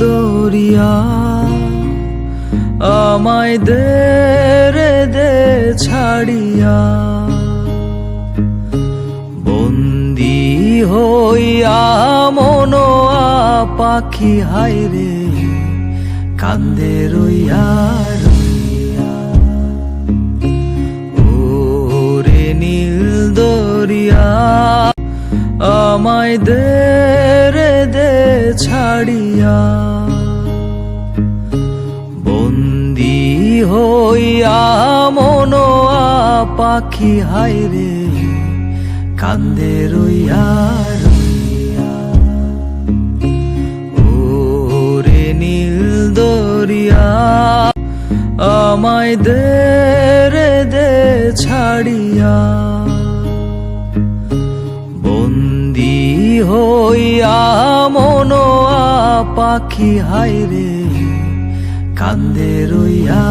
দরিয়া আমায় দে রে দে ছাড়িয়া। বন্দি হইয়া মনোয়া পাখি হাইরে কান্দে রইয়া নীল দরিয়া আমায় দে ছাড়িয়া বন্দি হইয়া মনোয়া পাখি হাইরে কান্দে রইয়া ওরে নীল দরিয়া, আমায় দে রে দে ছাড়িয়া। বন্দি মনোয়া পাখি হাইরে কান্দে রইয়া